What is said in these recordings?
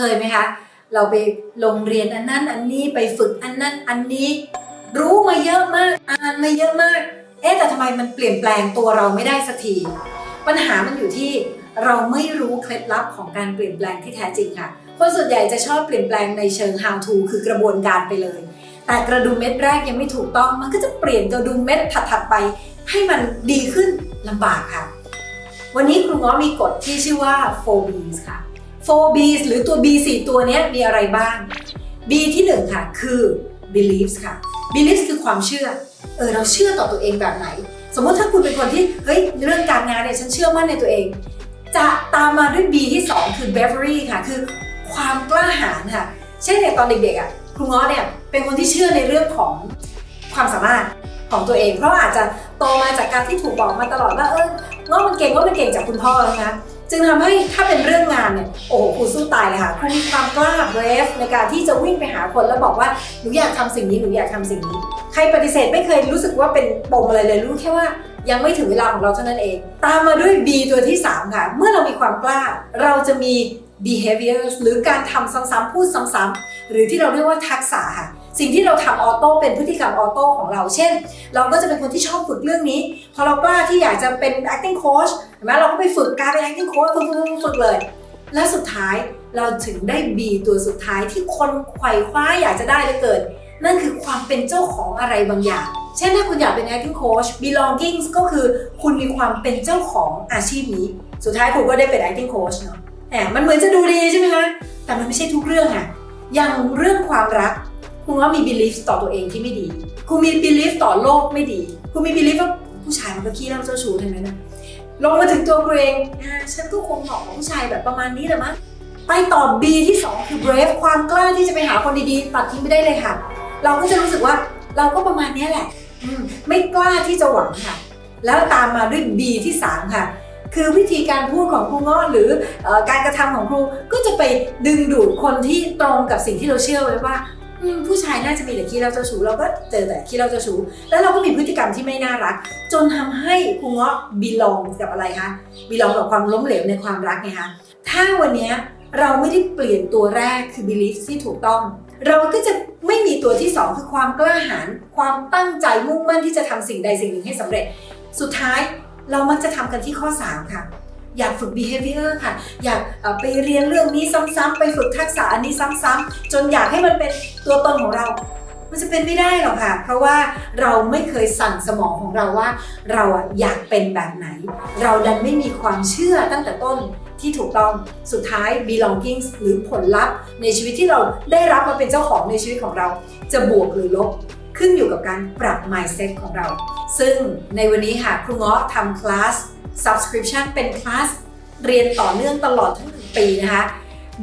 คยไหมคะ เราไปโรงเรียนอันนั้นอันนี้ไปฝึกอันนั้นอันนี้ รู้มาเยอะมากอ่านมาเยอะมาก เอ๊ะแต่ทำไมมันเปลี่ยนแปลงตัวเราไม่ได้สักทีปัญหามันอยู่ที่เราไม่รู้เคล็ดลับของการเปลี่ยนแปลงที่แท้จริงค่ะ คนส่วนใหญ่จะชอบเปลี่ยนแปลงในเชิง how to คือกระบวนการไปเลย แต่กระดุมเม็ดแรกยังไม่ถูกต้อง มันก็จะเปลี่ยนกระดุมเม็ดถัดๆไป ให้มันดีขึ้นลำบากค่ะ วันนี้ครูง้อมีกฎที่ชื่อว่า 4Bs ค่ะ 4Bs หรือตัว B 4 ตัวนี้มีอะไรบ้าง B ที่หนึ่งค่ะ คือ beliefs ค่ะ beliefs คือความเชื่อ เออเราเชื่อต่อตัวเองแบบไหน สมมติถ้าคุณเป็นคนที่ เฮ้ย เรื่องการงานเนี่ยฉันเชื่อมั่นในตัวเอง จะตามมาด้วย B ที่ 2 คือ bravery ค่ะ คือความกล้าหาญค่ะ เช่นอย่างตอนเด็กๆอะครูง้อเนี่ยเป็นคนที่เชื่อในเรื่องของความสามารถของตัวเอง เพราะอาจจะโตมาจากการที่ถูกบอกมาตลอดว่าเออง้อมันเก่งง้อมันเก่งจากคุณพ่อนะคะ จึงทำให้ถ้าเป็นเรื่องงานเนี่ยโอ้โหครูสู้ตายเลยค่ะครูมีความกล้า brave ในการที่จะวิ่งไปหาคนแล้วบอกว่าหนูอยากทำสิ่งนี้หนูอยากทำสิ่งนี้ ใครปฏิเสธไม่เคยรู้สึกว่าเป็นปมอะไรเลยรู้แค่ว่ายังไม่ถึงเวลาของเราเท่านั้นเอง ตามมาด้วย B ตัวที่ 3 ค่ะ เมื่อเรามีความกล้า เราจะมี behaviors หรือการทำซ้ำๆพูดซ้ำๆหรือที่เราเรียกว่าทักษะค่ะ สิ่งที่เราทำออโต้เป็นพฤติกรรมออโต้ของเรา เช่น เราก็จะเป็นคนที่ชอบฝึกเรื่องนี้ พอเรากล้าที่อยากจะเป็น acting coach เห็นไหมเราก็ไปฝึกการเป็น acting coach ฝึกฝึกฝึกเลย และสุดท้ายเราถึงได้ B ตัวสุดท้ายที่คนไขว่คว้าอยากจะได้เลือเกินนั่นคือความเป็นเจ้าของอะไรบางอย่าง เช่นถ้าคุณอยากเป็น acting coach belongings ก็คือคุณมีความเป็นเจ้าของอาชีพนี้ สุดท้ายคุณก็ได้เป็น acting coach เนาะแหมมันเหมือนจะดูดีใช่ไหมคะแต่มันไม่ใช่ทุกเรื่องอะอย่างเรื่องความรัก คุณว่ามี belief ต่อตัวเองที่ไม่ดี คุณมี belief ต่อโลกไม่ดี คุณมี belief ว่าผู้ชายมันก็ขี้เล่าเจ้าชู้ทั้งนั้นนะลงมาถึงตัวกูเองอ่าฉันก็คงเหมาะกับผู้ชายแบบประมาณนี้แหละมั้งไปต่อ B ที่ 2 คือ brave ความกล้าที่จะไปหาคนดีๆ ตัดทิ้งไปได้เลยค่ะ เราก็จะรู้สึกว่าเราก็ประมาณนี้แหละมไม่กล้าที่จะหวังค่ะ แล้วตามมาด้วย B ที่ 3 ค่ะ คือวิธีการพูดของครูงาะหรือออการกระทำของครูก็จะไปดึงดูดคนที่ตรงกับสิ่งที่เราเชื่อไว้ว่า ผู้ชายน่าจะมีแต่ขี้เล่าเจ้าชู้เราก็เจอแต่ขี้เล่าเจ้าชู้แล้วเราก็มีพฤติกรรมที่ไม่น่ารัก จนทำให้ครูเงาะบีลองกับอะไรคะบีลองกับความล้มเหลวในความรักไงคะถ้าวันนี้เราไม่ได้เปลี่ยนตัวแรกคือ belief ที่ถูกต้อง เราก็จะไม่มีตัวที่สองคือความกล้าหาญความตั้งใจมุ่งมั่นที่จะทำสิ่งใดสิ่งหนึ่งให้สำเร็จ สุดท้ายเรามักจะทำกันที่ข้อ 3 ค่ะ อยากฝึก behavior ค่ะ อยากไปเรียนเรื่องนี้ซ้ำๆไปฝึกทักษะอันนี้ซ้ำๆจนอยากให้มันเป็นตัวตนของเรา มันจะเป็นไม่ได้หรอกค่ะ เพราะว่าเราไม่เคยสั่งสมองของเราว่า เราอะอยากเป็นแบบไหน เราดันไม่มีความเชื่อตั้งแต่ต้นที่ถูกต้องสุดท้าย belongings หรือผลลัพธ์ ในชีวิตที่เราได้รับมาเป็นเจ้าของในชีวิตของเรา จะบวกหรือลบขึ้นอยู่กับการปรับ mindset ของเรา ซึ่งในวันนี้ค่ะครูเงาะทำคลาส subscription เป็นคลาสเรียนต่อเนื่องตลอดทั้งหนึ่งปีนะคะ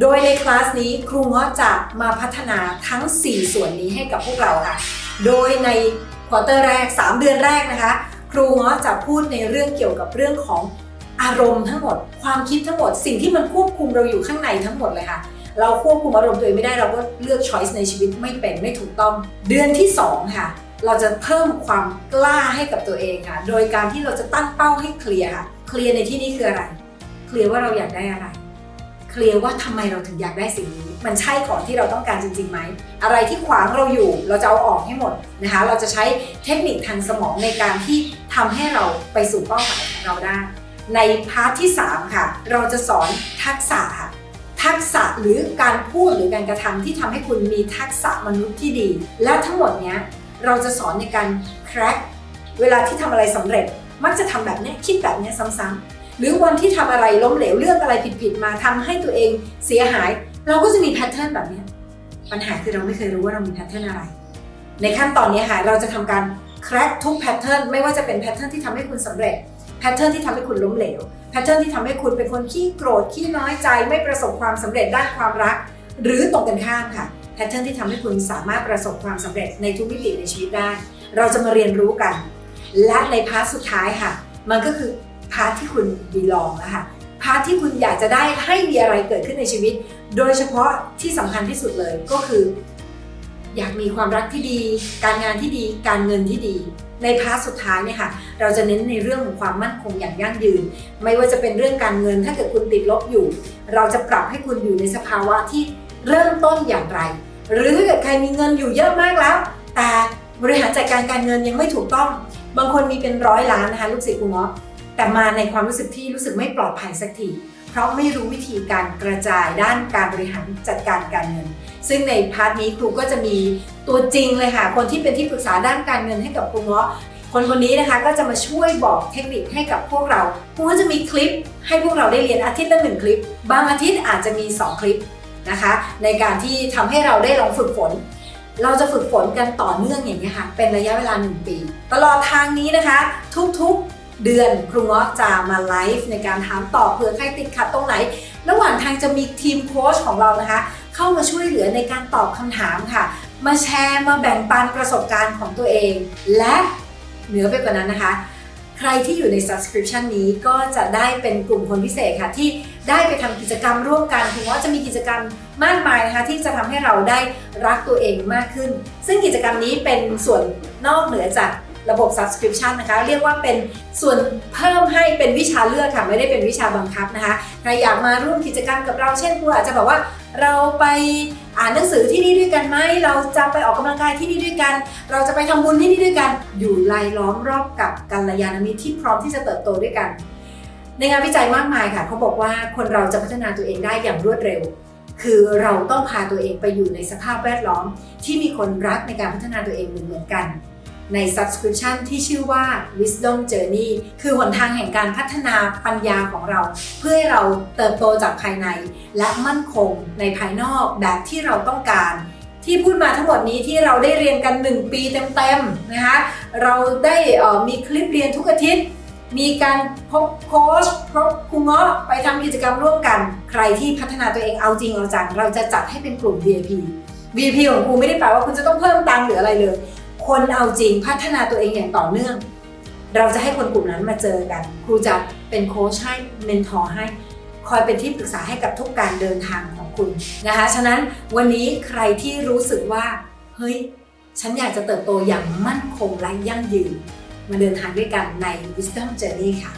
โดยในคลาสนี้ครูเงาะจะมาพัฒนาทั้ง 4 ส่วนนี้ให้กับพวกเราค่ะ โดยในควอเตอร์แรก 3 เดือนแรกนะคะ ครูเงาะจะพูดในเรื่องเกี่ยวกับเรื่องของอารมณ์ทั้งหมด ความคิดทั้งหมด สิ่งที่มันควบคุมเราอยู่ข้างในทั้งหมดเลยค่ะ เราควบคุมอารมณ์ตัวเองไม่ได้เราก็เลือก choice ในชีวิตไม่เป็นไม่ถูกต้อง เดือนที่ 2 ค่ะ เราจะเพิ่มความกล้าให้กับตัวเองค่ะ โดยการที่เราจะตั้งเป้าให้เคลียร์ค่ะ เคลียร์ในที่นี้คืออะไร เคลียร์ว่าเราอยากได้อะไร เคลียร์ว่าทำไมเราถึงอยากได้สิ่งนี้ มันใช่ของที่เราต้องการจริงๆไหม อะไรที่ขวางเราอยู่ เราจะเอาออกให้หมดนะคะ เราจะใช้เทคนิคทางสมองในการที่ทำให้เราไปสู่เป้าหมายของเราได้ ในพาร์ทที่ 3 ค่ะ เราจะสอนทักษะค่ะทักษะหรือการพูดหรือการกระทำที่ทำให้คุณมีทักษะมนุษย์ที่ดี และทั้งหมดเนี้ย เราจะสอนในการ crack เวลาที่ทำอะไรสำเร็จมักจะทำแบบนี้คิดแบบนี้ซ้ำๆหรือวันที่ทำอะไรล้มเหลวเลือกอะไรผิดๆมาทำให้ตัวเองเสียหาย เราก็จะมีแพทเทิร์นแบบนี้ปัญหาคือเราไม่เคยรู้ว่าเรามีแพทเทิร์นอะไร ในขั้นตอนนี้ค่ะเราจะทำการ crack ทุกแพทเทิร์นไม่ว่าจะเป็นแพทเทิร์นที่ทำให้คุณสำเร็จแพทเทิร์นที่ทำให้คุณล้มเหลวแพทเทิร์นที่ทำให้คุณเป็นคนขี้โกรธขี้น้อยใจ ไม่ประสบความสำเร็จด้านความรัก หรือตรงกันข้ามค่ะ แพทเทิร์นที่ทำให้คุณสามารถประสบความสำเร็จในทุกมิติในชีวิตได้ เราจะมาเรียนรู้กัน และในพาร์ทสุดท้ายค่ะ มันก็คือพาร์ทที่คุณบีลองแล้วค่ะพาร์ทที่คุณอยากจะได้ให้มีอะไรเกิดขึ้นในชีวิต โดยเฉพาะที่สำคัญที่สุดเลยก็คือ อยากมีความรักที่ดี การงานที่ดี การเงินที่ดี ในพาร์ทสุดท้ายเนี่ยค่ะ เราจะเน้นในเรื่องของความมั่นคงอย่างยั่งยืน ไม่ว่าจะเป็นเรื่องการเงินถ้าเกิดคุณติดลบอยู่ เราจะปรับให้คุณอยู่ในสภาวะที่เริ่มต้นอย่างไร หรือถ้าเกิดใครมีเงินอยู่เยอะมากแล้ว แต่บริหารจัดการการเงินยังไม่ถูกต้อง บางคนมีเป็นร้อยล้านนะคะลูกศิษย์คุณเงาะแต่มาในความรู้สึกที่รู้สึกไม่ปลอดภัยสักทีเพราะไม่รู้วิธีการกระจายด้านการบริหารจัดการการเงิน ซึ่งในพาร์ทนี้ครูก็จะมีตัวจริงเลยค่ะ คนที่เป็นที่ปรึกษาด้านการเงินให้กับครูเงาะคนคนนี้นะคะก็จะมาช่วยบอกเทคนิคให้กับพวกเราครูก็จะมีคลิปให้พวกเราได้เรียนอาทิตย์ละหนึ่งคลิป บางอาทิตย์อาจจะมี 2 คลิป นะคะ ในการที่ทำให้เราได้ลองฝึกฝน เราจะฝึกฝนกันต่อเนื่องอย่างนี้ค่ะ เป็นระยะเวลา 1 ปี ตลอดทางนี้นะคะ ทุกๆเดือนครูเงาะจะมาไลฟ์ในการถามตอบเผื่อใครติดขัดตรงไหน ระหว่างทางจะมีทีมโค้ชของเรานะคะ เข้ามาช่วยเหลือในการตอบคำถามค่ะ มาแชร์มาแบ่งปันประสบการณ์ของตัวเอง และเหนือไปกว่านั้นนะคะ ใครที่อยู่ใน subscription นี้ก็จะได้เป็นกลุ่มคนพิเศษค่ะที่ ได้ไปทำกิจกรรมร่วมกันถึงว่าจะมีกิจกรรมมากมายนะคะที่จะทำให้เราได้รักตัวเองมากขึ้น ซึ่งกิจกรรมนี้เป็นส่วนนอกเหนือจากระบบ subscription นะคะ เรียกว่าเป็นส่วนเพิ่มให้เป็นวิชาเลือกค่ะ ไม่ได้เป็นวิชาบังคับนะคะใครอยากมาร่วมกิจกรรมกับเราเช่นครูอาจจะบอกว่าเราไปอ่านหนังสือที่นี่ด้วยกันไหม เราจะไปออกกำลังกายที่นี่ด้วยกัน เราจะไปทำบุญที่นี่ด้วยกัน อยู่รายล้อมรอบกับกัลยาณมิตรที่พร้อมที่จะเติบโตด้วยกัน ในงานวิจัยมากมายค่ะเขาบอกว่าคนเราจะพัฒนาตัวเองได้อย่างรวดเร็ว คือเราต้องพาตัวเองไปอยู่ในสภาพแวดล้อม ที่มีคนรักในการพัฒนาตัวเองเหมือนกัน ใน subscription ที่ชื่อว่า Wisdom Journey คือหนทางแห่งการพัฒนาปัญญาของเรา เพื่อให้เราเติบโตจากภายใน และมั่นคงในภายนอกแบบที่เราต้องการที่พูดมาทั้งหมดนี้ที่เราได้เรียนกัน 1 ปีเต็มๆนะคะ เราได้ออมีคลิปเรียนทุกอาทิตย์ มีการพบโค้ชพบครูเงาะไปทำกิจกรรมร่วมกัน ใครที่พัฒนาตัวเองเอาจริงเอาจังเราจะจัดให้เป็นกลุ่ม VIP VIP ของครูไม่ได้แปลว่าคุณจะต้องเพิ่มตังค์หรืออะไรเลย คนเอาจริงพัฒนาตัวเองอย่างต่อเนื่อง เราจะให้คนกลุ่มนั้นมาเจอกัน ครูจะเป็นโค้ชให้เมนทอร์ให้ คอยเป็นที่ปรึกษาให้กับทุกการเดินทางของคุณนะคะ ฉะนั้นวันนี้ใครที่รู้สึกว่า เฮ้ย ฉันอยากจะเติบโตอย่างมั่นคงและยั่งยืน มาเดินทางด้วยกันใน Wisdom Journey ค่ะ